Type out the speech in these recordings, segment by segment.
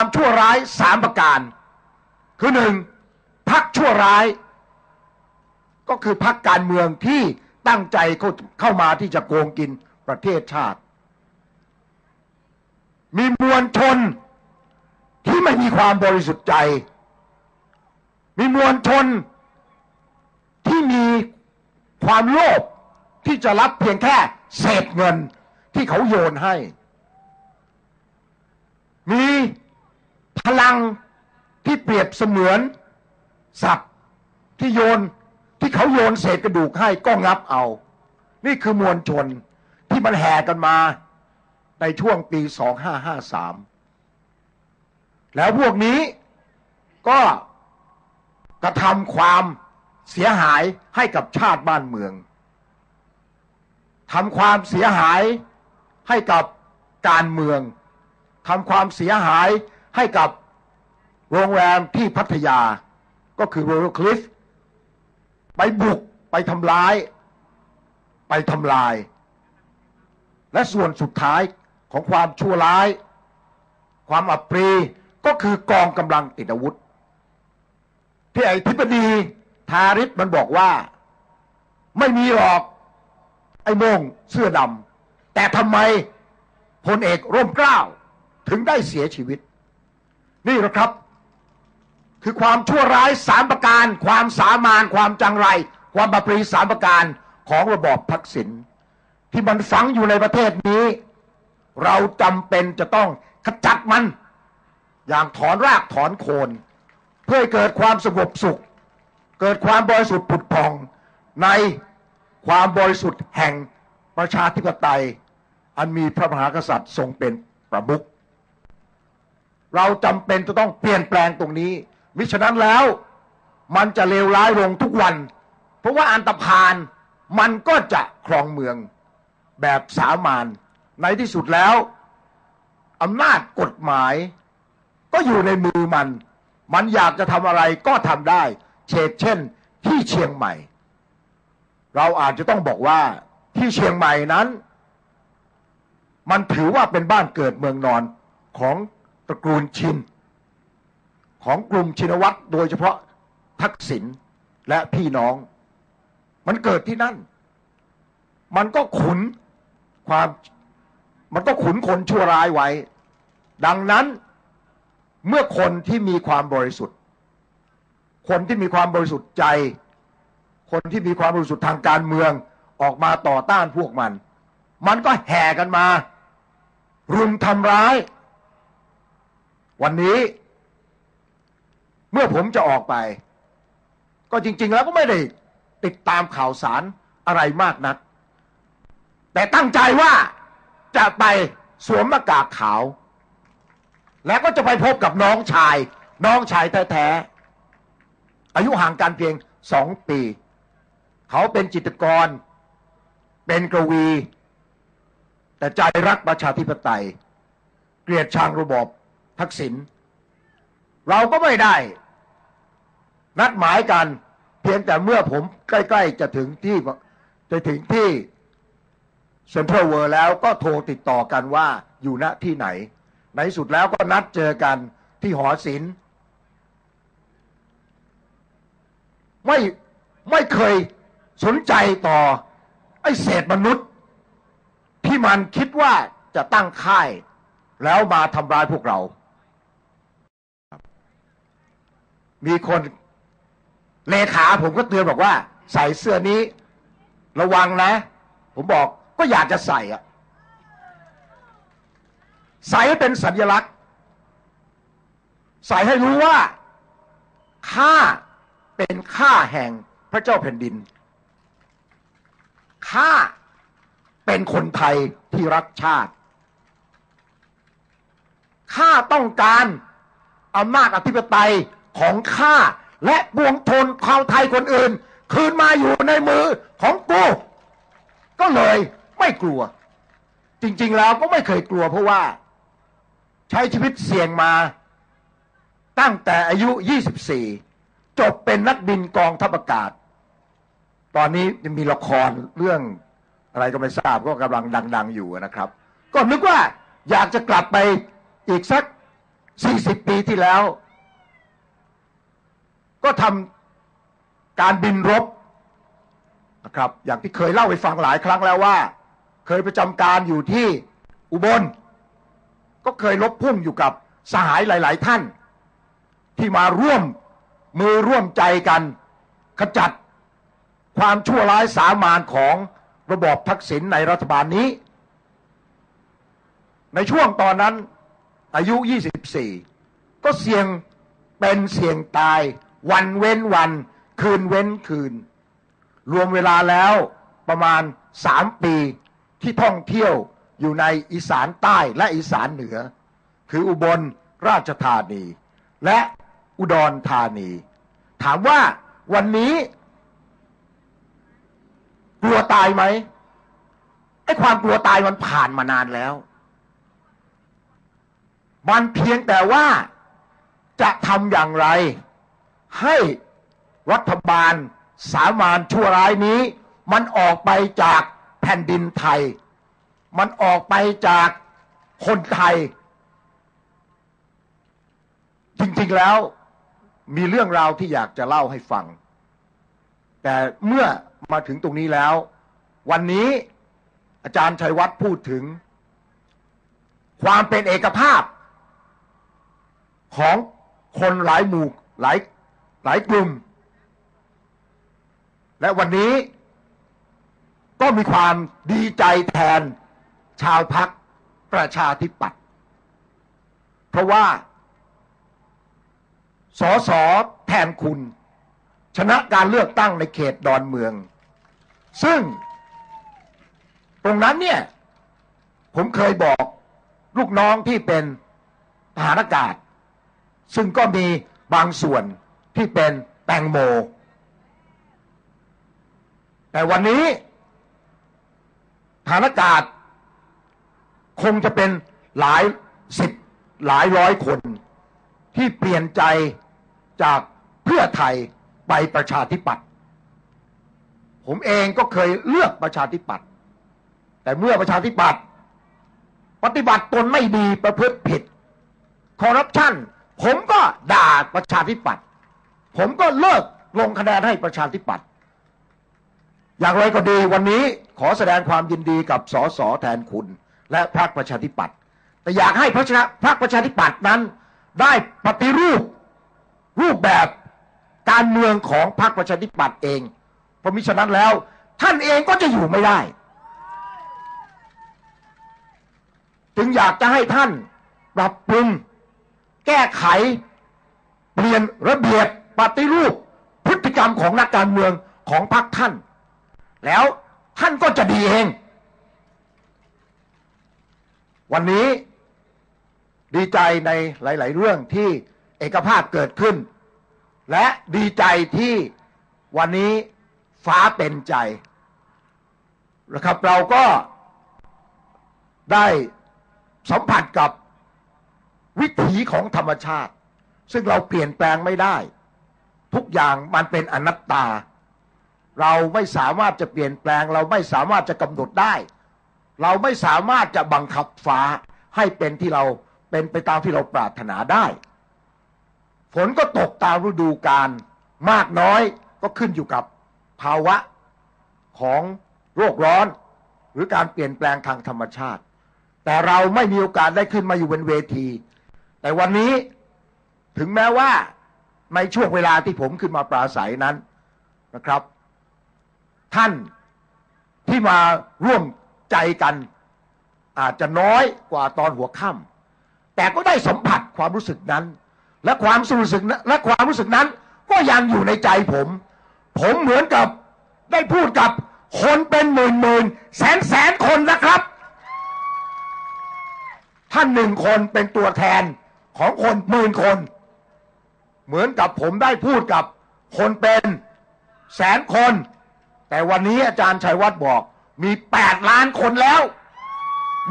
ความชั่วร้ายสามประการ คือหนึ่งพักชั่วร้าย ก็คือพักการเมืองที่ตั้งใจเข้าเข้ามาที่จะโกงกินประเทศชาติ มีมวลชนที่ไม่มีความบริสุทธิ์ใจ มีมวลชนที่มีความโลภที่จะรับเพียงแค่เศษเงินที่เขาโยนให้ มี พลังที่เปรียบเสมือนสัตว์ที่โยนที่เขาโยนเศษกระดูกให้ก็งับเอา นี่คือมวลชนที่มันแห่กันมาในช่วงปี 2553 แล้วพวกนี้ก็กระทำความเสียหายให้กับชาติบ้านเมืองทำความเสียหายให้กับการเมืองทำความเสียหาย ให้กับโรงแรมที่พัทยา ก็คือ Royal Cliff ไปบุกไปทำร้าย ไปทำลาย และส่วนสุดท้ายของความชั่วร้าย ความอับปรีก็คือกองกำลังติดอาวุธ ที่ไอ้ทิบดีทาริสมันบอกว่า ไม่มีหรอกไอ้โมงเสื้อดำแต่ทำไมพลเอกร่มเกล้าถึงได้เสียชีวิต นี่แหละครับ คือความชั่วร้ายสามประการ ความสามานความจังไร ความบัปรีสามประการของระบอบทักษิณที่มันฝังอยู่ในประเทศนี้ เราจำเป็นจะต้องขจัดมัน อย่างถอนรากถอนโคน เพื่อเกิดความสงบสุข เกิดความบริสุทธิ์ผุดผ่องในความบริสุทธิ์แห่งประชาธิปไตย อันมีพระมหากษัตริย์ทรงเป็นประมุข เราจำเป็นจะต้องเปลี่ยนแปลงตรงนี้ มิฉะนั้นแล้ว มันจะเลวร้ายลงทุกวัน เพราะว่าอันตรพานมันก็จะครองเมืองแบบสามานในที่สุดแล้วอำนาจกฎหมาย ก็อยู่ในมือมัน มันอยากจะทำอะไรก็ทำได้เช่นเช่น ที่เชียงใหม่ เราอาจจะต้องบอกว่าที่เชียงใหม่นั้น มันถือว่าเป็นบ้านเกิดเมืองนอนของ ตระกูลชิน ของกลุ่มชินวัตรโดยเฉพาะทักษิณและพี่น้อง มันเกิดที่นั่น มันก็ขุนความมันก็ขุนคนชั่วร้ายไว้ ดังนั้นเมื่อคนที่มีความบริสุทธิ์ คนที่มีความบริสุทธิ์ใจ คนที่มีความบริสุทธิ์ทางการเมืองออกมาต่อต้านพวกมัน มันก็แห่กันมา รุมทำร้าย วันนี้ เมื่อผมจะออกไป ก็จริง ๆ แล้วก็ไม่ได้ติดตามข่าวสารอะไรมากนัก แต่ตั้งใจว่าจะไปสวมหน้ากากขาว แล้วก็จะไปพบกับน้องชาย น้องชายแท้ๆอายุห่างกันเพียงสองปี เขาเป็นจิตรกร เป็นกวี แต่ใจรักประชาธิปไตย เกลียดชังระบอบ ทักษิณเราก็ไม่ได้ นัดหมายกัน เพียงแต่เมื่อผมใกล้ ๆ จะถึงที่จะถึงที่เซ็นทรัลเวิร์แล้วก็โทรติดต่อกันว่าอยู่ณที่ไหน ในสุดแล้วก็นัดเจอกันที่หอศิลป์ไม่ไม่เคยสนใจต่อ ไอ้เศษมนุษย์ ที่มันคิดว่าจะตั้งค่าย แล้วมาทำร้ายพวกเรา มีคนเลขาผมก็เตือนบอกว่า ใส่เสื้อนี้ระวังนะ ผมบอกก็อยากจะใส่อะใส่ให้เป็นสัญลักษณ์ ใส่ให้รู้ว่าข้าเป็นข้าแห่งพระเจ้าแผ่นดินข้าเป็นคนไทยที่รักชาติข้าต้องการอำนาจอธิปไตย ของข้าและบวงทนชาวไทยคนอื่น คืนมาอยู่ในมือของกูก็เลยไม่กลัว จริง ๆ แล้วก็ไม่เคยกลัวเพราะว่า ใช้ชีวิตเสี่ยงมา ตั้งแต่อายุ 24 จบเป็นนักบินกองทัพอากาศ ตอนนี้ยังมีละครเรื่องอะไรก็ไม่ทราบก็กำลังดัง ๆ อยู่นะครับ ก็นึกว่าอยากจะกลับไปอีกสัก 40 ปีที่แล้ว ก็ทำการบินรบนะครับ อย่างที่เคยเล่าให้ฟังหลายครั้งแล้วว่า เคยประจำการอยู่ที่อุบล ก็เคยลบพุ่งอยู่กับสหายหลาย ๆ ท่าน ที่มาร่วมมือร่วมใจกันขจัดความชั่วร้ายสามานของระบอบทักษิณในรัฐบาลนี้ ในช่วงตอนนั้นอายุ 24 ก็เสี่ยงเป็นเสี่ยงตาย วันเว้นวัน คืนเว้นคืน รวมเวลาแล้วประมาณสามปีที่ท่องเที่ยวอยู่ในอีสานใต้และอีสานเหนือ คืออุบลราชธานี และอุดรธานี ถามว่าวันนี้ กลัวตายไหมไอ้ความกลัวตายมันผ่านมานานแล้ว มันเพียงแต่ว่าจะทำอย่างไร ให้รัฐบาลสามานชั่วร้ายนี้ มันออกไปจากแผ่นดินไทย มันออกไปจากคนไทย จริงๆแล้วมีเรื่องราวที่อยากจะเล่าให้ฟัง แต่เมื่อมาถึงตรงนี้แล้ว วันนี้อาจารย์ชัยวัฒน์พูดถึง ความเป็นเอกภาพ ของคนหลายหมู่หลาย หลายกลุ่ม และวันนี้ก็มีความดีใจแทนชาวพักประชาธิปัตย์เพราะว่าสอสอแทนคุณ ชนะการเลือกตั้งในเขตดอนเมือง ซึ่ง ตรงนั้นเนี่ย ผมเคยบอกลูกน้องที่เป็นทหารอากาศ ซึ่งก็มีบางส่วน ที่เป็นแตงโม แต่วันนี้ฐานอากาศ คงจะเป็นหลายสิบหลายร้อยคน ที่เปลี่ยนใจจากเพื่อไทยไปประชาธิปัตย์ผมเองก็เคยเลือกประชาธิปัตย์แต่เมื่อประชาธิปัตย์ปฏิบัติตนไม่ดีประพฤติผิด คอร์รัปชันผมก็ด่าประชาธิปัตย์ ผมก็เลิกลงคะแนนให้ประชาธิปัตย์อย่างไรก็ดีวันนี้ขอแสดงความยินดีกับสสแทนคุณ และพรรคประชาธิปัตย์แต่อยากให้พรรคประชาธิปัตย์นั้น ได้ปฏิรูปรูปแบบการเมืองของพรรคประชาธิปัตย์เอง เพราะมิฉะนั้นแล้ว ท่านเองก็จะอยู่ไม่ได้ จึงอยากจะให้ท่านปรับปรุงแก้ไข เปลี่ยนระเบียบ ปฏิรูปพฤติกรรมของนักการเมืองของพรรคท่าน แล้วท่านก็จะดีเอง วันนี้ดีใจในหลาย ๆ เรื่องที่เอกภาพเกิดขึ้น และดีใจที่วันนี้ฟ้าเป็นใจนะครับเราก็ได้สัมผัสกับวิถีของธรรมชาติ ซึ่งเราเปลี่ยนแปลงไม่ได้ ทุกอย่างมันเป็นอนัตตา เราไม่สามารถจะเปลี่ยนแปลง เราไม่สามารถจะกำหนดได้ เราไม่สามารถจะบังคับฟ้าให้เป็นที่เราเป็นไปตามที่เราปรารถนาได้ ฝนก็ตกตามฤดูกาลมากน้อยก็ขึ้นอยู่กับภาวะของโรคร้อน หรือการเปลี่ยนแปลงทางธรรมชาติ แต่เราไม่มีโอกาสได้ขึ้นมาอยู่บนเวที แต่วันนี้ถึงแม้ว่า ในช่วงเวลาที่ผมขึ้นมาปราศัยนั้นนะครับ ท่านที่มาร่วมใจกัน อาจจะน้อยกว่าตอนหัวค่ำแต่ก็ได้สัมผัสความรู้สึกนั้น และความรู้สึกและความรู้สึกนั้น ก็ยังอยู่ในใจผม ผมเหมือนกับได้พูดกับคนเป็นหมื่นหมื่นแสนแสนคนนะครับ ท่านหนึ่งคนเป็นตัวแทนของคนหมื่นคน เหมือนกับผมได้พูดกับคนเป็นแสนคน แต่วันนี้อาจารย์ชัยวัฒน์บอก มีแปดล้านคนแล้ว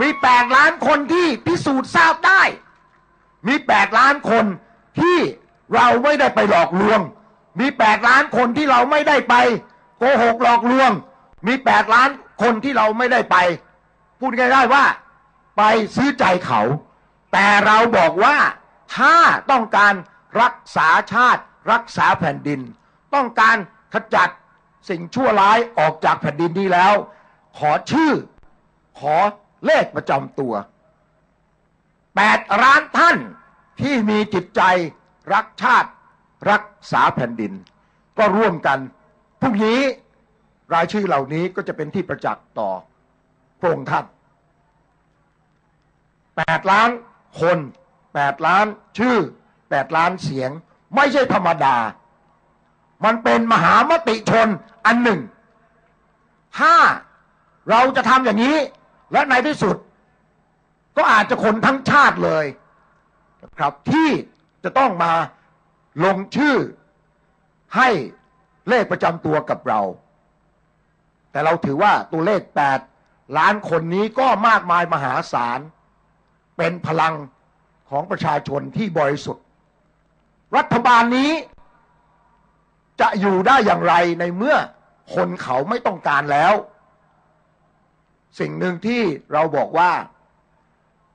มีแปดล้านคนที่พิสูจน์ทราบได้ มีแปดล้านคนที่เราไม่ได้ไปหลอกลวง มีแปดล้านคนที่เราไม่ได้ไปโกหกหลอกลวง มีแปดล้านคนที่เราไม่ได้ไป พูดง่ายๆว่า ไปซื้อใจเขา แต่เราบอกว่าถ้าต้องการ รักษาชาติ รักษาแผ่นดิน ต้องการขจัดสิ่งชั่วร้ายออกจากแผ่นดินนี้แล้ว ขอชื่อ ขอเลขประจำตัวแปดล้านท่านที่มีจิตใจรักชาติ รักษาแผ่นดิน ก็ร่วมกันพรุ่งนี้รายชื่อเหล่านี้ก็จะเป็นที่ประจักษ์ต่อพระองค์ท่านแปดล้านคนแปดล้านชื่อ แปดล้านเสียง ไม่ใช่ธรรมดา มันเป็นมหามติชนอันหนึ่ง ถ้าเราจะทำอย่างนี้ และในที่สุด ก็อาจจะคนทั้งชาติเลยนะครับที่จะต้องมาลงชื่อให้เลขประจำตัวกับเรา แต่เราถือว่าตัวเลขแปดล้านคนนี้ก็มากมายมหาศาล เป็นพลังของประชาชนที่บริสุทธิ์ รัฐบาลนี้จะอยู่ได้อย่างไรในเมื่อคนเขาไม่ต้องการแล้ว สิ่งหนึ่งที่เราบอกว่า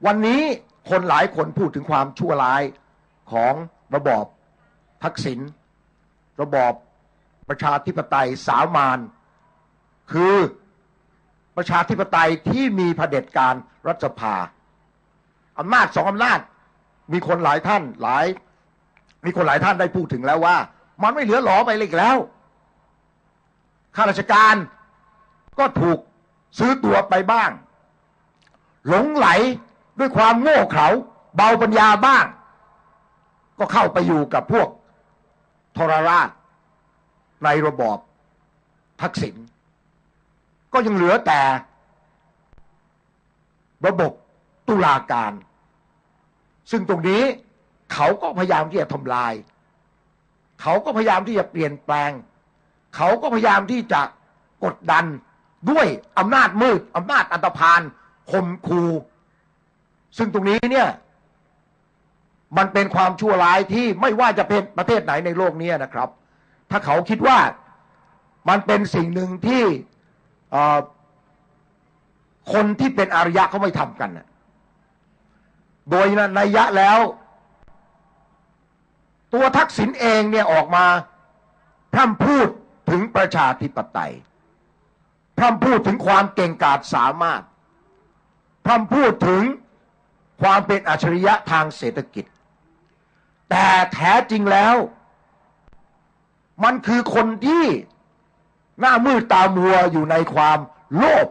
วันนี้คนหลายคนพูดถึงความชั่วร้ายของระบอบทักษิณระบอบประชาธิปไตยสามานคือประชาธิปไตยที่มีเผด็จการรัฐสภาอำนาจสองอำนาจมีคนหลายท่านหลาย มีคนหลายท่านได้พูดถึงแล้วว่า มันไม่เหลือหลอไปเลยอีกแล้วข้าราชการก็ถูกซื้อตัวไปบ้าง หลงไหลด้วยความโง่เขลาเบาปัญญาบ้าง ก็เข้าไปอยู่กับพวกทรราช ในระบอบทักษิณก็ยังเหลือแต่ ระบบตุลาการ ซึ่งตรงนี้ เขาก็พยายามที่จะทำลาย เขาก็พยายามที่จะเปลี่ยนแปลง เขาก็พยายามที่จะกดดันด้วยอำนาจมืดอำนาจอันตรพานข่มคูซึ่งตรงนี้เนี่ย มันเป็นความชั่วร้ายที่ไม่ว่าจะเป็นประเทศไหนในโลกนี้นะครับ ถ้าเขาคิดว่ามันเป็นสิ่งหนึ่งที่คนที่เป็นอารยะเขาไม่ทำกัน โดยนัยยะแล้ว ตัวทักษิณเองเนี่ยออกมาพร่ำพูดถึงประชาธิปไตยพร่ำพูดถึงความเก่งกาจสามารถพร่ำพูดถึงความเป็นอัจฉริยะทางเศรษฐกิจ แต่แท้จริงแล้ว มันคือคนที่หน้ามืดตามัวอยู่ในความโลภ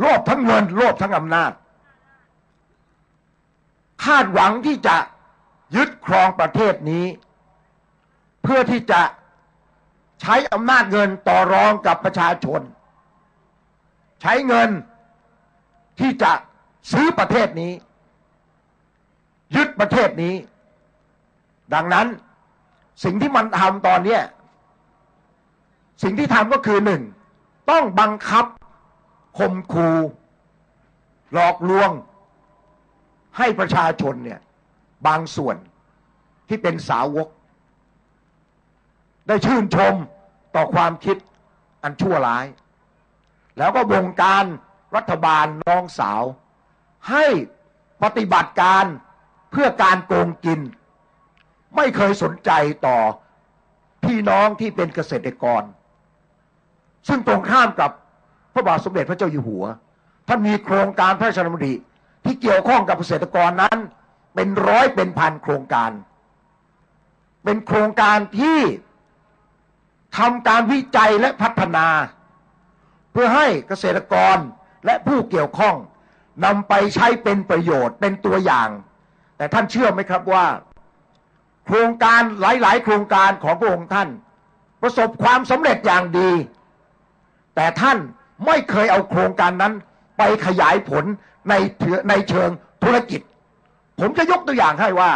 โลภทั้งเงิน โลภทั้งอำนาจ คาดหวังที่จะ ยึดครองประเทศนี้ เพื่อที่จะใช้อำนาจเงินต่อรองกับประชาชน ใช้เงินที่จะซื้อประเทศนี้ ยึดประเทศนี้ ดังนั้นสิ่งที่มันทำตอนนี้สิ่งที่ทำก็คือหนึ่งต้องบังคับข่มขู่หลอกลวงให้ประชาชนเนี่ย บางส่วนที่เป็นสาวก ได้ชื่นชมต่อความคิดอันชั่วร้าย แล้วก็บงการรัฐบาลน้องสาว ให้ปฏิบัติการเพื่อการโกงกิน ไม่เคยสนใจต่อพี่น้องที่เป็นเกษตรกร ซึ่งตรงข้ามกับพระบาทสมเด็จพระเจ้าอยู่หัวท่านมีโครงการพระราชดำริที่เกี่ยวข้องกับเกษตรกรนั้น เป็นร้อยเป็นพันโครงการ เป็นโครงการที่ทำการวิจัยและพัฒนา เพื่อให้เกษตรกรและผู้เกี่ยวข้องนำไปใช้เป็นประโยชน์เป็นตัวอย่าง แต่ท่านเชื่อไหมครับว่า โครงการหลาย ๆ โครงการของพระองค์ท่าน ประสบความสำเร็จอย่างดี แต่ท่านไม่เคยเอาโครงการนั้นไปขยายผลในในเชิงธุรกิจ ผมจะยกตัวอย่างให้ว่า